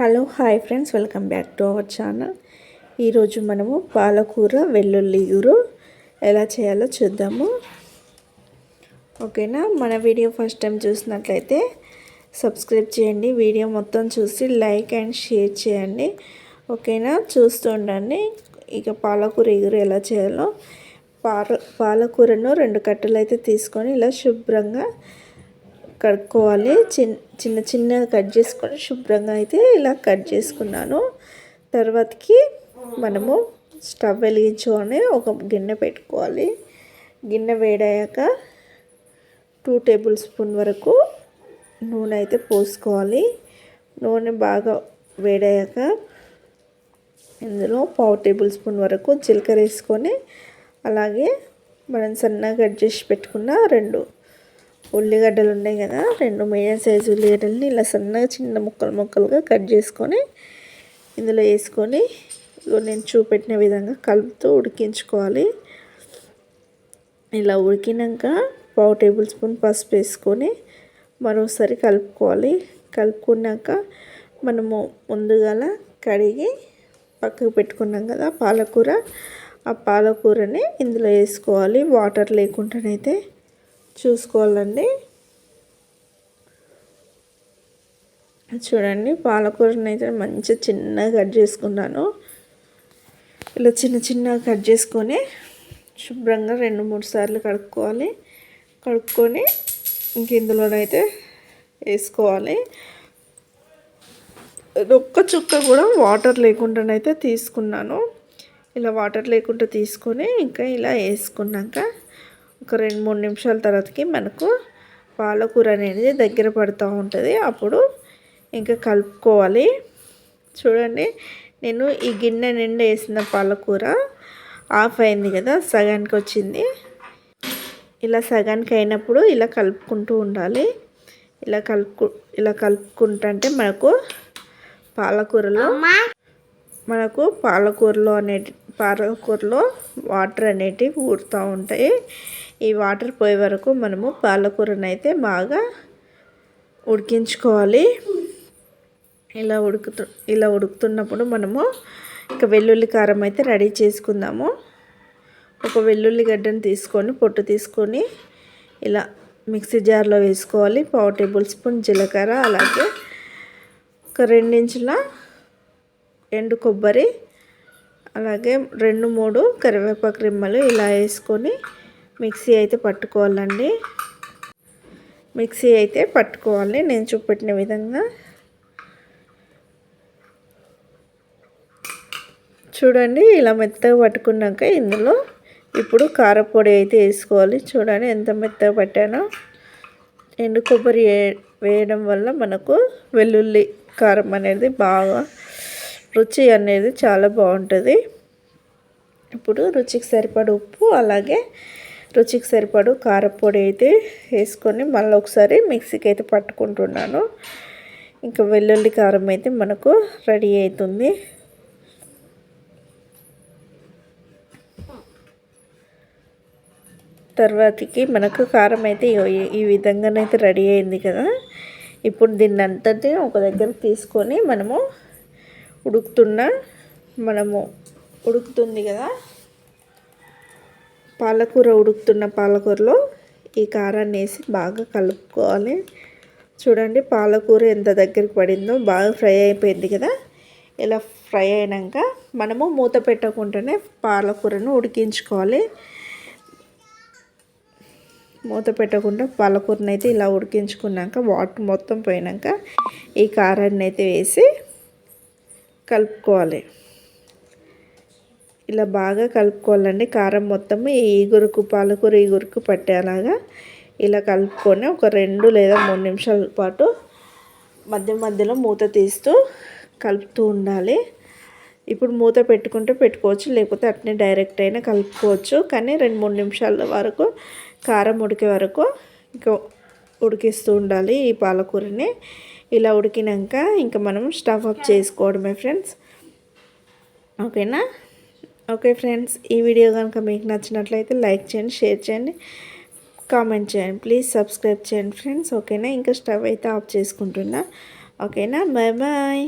Hello hi friends. Welcome back to our channel. ఈరోజు మనము పాలకూర వెల్లుల్లి ఊరు ఎలా చేయాలో చూద్దాము. ఓకేనా? మన వీడియో ఫస్ట్ టైం చూసినట్లయితే సబ్స్క్రైబ్ చేయండి. వీడియో మొత్తం చూసి లైక్ అండ్ షేర్ చేయండి. ఓకేనా? చూస్తూ ఉండండి. ఇక పాలకూర ఎగురు ఎలా చేయాలో. పాల పాలకూరను రెండు కట్టలు అయితే తీసుకొని ఇలా శుభ్రంగా కడుక్కోవాలి. చిన్న చిన్న చిన్నగా కట్ చేసుకొని శుభ్రంగా అయితే ఇలా కట్ చేసుకున్నాను. తర్వాతకి మనము స్టవ్ వెలిగించుకొని ఒక గిన్నె పెట్టుకోవాలి. గిన్నె వేడయ్యాక టూ టేబుల్ స్పూన్ వరకు నూనె అయితే పోసుకోవాలి. నూనె బాగా వేడయ్యాక ఇందులో పావు టేబుల్ స్పూన్ వరకు జీలకర్ర వేసుకొని అలాగే మనం సన్నగా కట్ చేసి పెట్టుకున్న రెండు ఉల్లిగడ్డలు ఉన్నాయి కదా రెండు మీడియం సైజు ఉల్లిగడ్డలని ఇలా సన్నగా చిన్న ముక్కలు ముక్కలుగా కట్ చేసుకొని ఇందులో వేసుకొని నేను చూపెట్టిన విధంగా కలుపుతూ ఉడికించుకోవాలి. ఇలా ఉడికినాక పావు టేబుల్ స్పూన్ పసుపు వేసుకొని మరోసారి కలుపుకోవాలి. కలుపుకున్నాక మనము ముందుగా కడిగి పక్కకు పెట్టుకున్నాం కదా పాలకూర ఆ పాలకూరని ఇందులో వేసుకోవాలి. వాటర్ లేకుండానైతే చూసుకోవాలండి. చూడండి పాలకూరని అయితే మంచిగా చిన్నగా కట్ చేసుకున్నాను. ఇలా చిన్న చిన్నగా కట్ చేసుకొని శుభ్రంగా రెండు మూడు సార్లు కడుక్కోవాలి. కడుక్కొని ఇంక ఇందులోనైతే వేసుకోవాలి. ఒక్క చుక్క కూడా వాటర్ లేకుండానైతే తీసుకున్నాను. ఇలా వాటర్ లేకుండా తీసుకొని ఇంకా ఇలా వేసుకున్నాక ఒక రెండు మూడు నిమిషాల తర్వాతకి మనకు పాలకూర అనేది దగ్గర పడుతూ ఉంటుంది. అప్పుడు ఇంకా కలుపుకోవాలి. చూడండి నేను ఈ గిన్నె నిండా వేసిన పాలకూర ఆఫ్ అయింది కదా సగానికి వచ్చింది. ఇలా సగానికి అయినప్పుడు ఇలా కలుపుకుంటూ ఉండాలి. ఇలా కలుపుకు ఇలా కలుపుకుంటుంటే మనకు పాలకూరలో మనకు పాలకూరలో అనే పాలకూరలో వాటర్ అనేటివి ఊరుతూ ఉంటాయి. ఈ వాటర్ పోయే వరకు మనము పాలకూరను అయితే బాగా ఉడికించుకోవాలి. ఇలా ఉడుకుతు ఇలా ఉడుకుతున్నప్పుడు మనము ఇక వెల్లుల్లి కారం అయితే రెడీ చేసుకుందాము. ఒక వెల్లుల్లి గడ్డను తీసుకొని పొట్టు తీసుకొని ఇలా మిక్సీ జార్లో వేసుకోవాలి. పావు టేబుల్ స్పూన్ జీలకర్ర అలాగే ఒక రెండించుల ఎండు కొబ్బరి అలాగే రెండు మూడు కరివేపాకు రిమ్మలు ఇలా వేసుకొని మిక్సీ అయితే పట్టుకోవాలండి. మిక్సీ అయితే పట్టుకోవాలి నేను చూపెట్టిన విధంగా. చూడండి ఇలా మెత్తగా పట్టుకున్నాక ఇందులో ఇప్పుడు కారపొడి అయితే వేసుకోవాలి. చూడండి ఎంత మెత్తగా పట్టానో. ఎండు కొబ్బరి వేయడం వల్ల మనకు వెల్లుల్లి కారం అనేది బాగా రుచి అనేది చాలా బాగుంటుంది. ఇప్పుడు రుచికి సరిపడు ఉప్పు అలాగే రుచికి సరిపడు కారపొడి అయితే వేసుకొని మళ్ళీ ఒకసారి మిక్సీకి అయితే పట్టుకుంటున్నాను. ఇంకా వెల్లుల్లి కారం అయితే మనకు రెడీ అవుతుంది. తర్వాతకి మనకు కారం అయితే ఈ విధంగానైతే రెడీ అయింది కదా. ఇప్పుడు దీన్ని అంతటి ఒక దగ్గర తీసుకొని మనము ఉడుకుతున్న మనము ఉడుకుతుంది కదా? పాలకూర ఉడుకుతున్న పాలకూరలో ఈ కారాన్ని వేసి బాగా కలుపుకోవాలి. చూడండి పాలకూర ఎంత దగ్గరికి పడిందో బాగా ఫ్రై అయిపోయింది కదా? ఇలా ఫ్రై అయినాక మనము మూత పెట్టకుండానే పాలకూరను ఉడికించుకోవాలి. మూత పెట్టకుండా పాలకూరని అయితే ఇలా ఉడికించుకున్నాక వాటర్ మొత్తం పోయినాక ఈ కారాన్ని అయితే వేసి కలుపుకోవాలి. ఇలా బాగా కలుపుకోవాలండి. కారం మొత్తం ఈ ఈగురుకు పాలకూర ఈగురుకు పట్టేలాగా ఇలా కలుపుకొని ఒక రెండు లేదా మూడు నిమిషాల పాటు మధ్య మధ్యలో మూత తీస్తూ కలుపుతూ ఉండాలి. ఇప్పుడు మూత పెట్టుకుంటే పెట్టుకోవచ్చు లేకపోతే అట్నే డైరెక్ట్ అయినా కలుపుకోవచ్చు. కానీ రెండు మూడు నిమిషాల వరకు కారం ఉడికే వరకు ఇంకా ఉడికిస్తూ ఉండాలి ఈ పాలకూరని. ఇలా ఉడికినాక ఇంకా మనం స్టవ్ ఆఫ్ చేసుకోవడమే ఫ్రెండ్స్ ఓకేనా? ఓకే ఫ్రెండ్స్ ఈ వీడియో కనుక మీకు నచ్చినట్లయితే లైక్ చేయండి షేర్ చేయండి కామెంట్ చేయండి. ప్లీజ్ సబ్స్క్రైబ్ చేయండి ఫ్రెండ్స్ ఓకేనా? ఇంకా స్టవ్ అయితే ఆఫ్ చేసుకుంటున్నా. ఓకేనా? Bye bye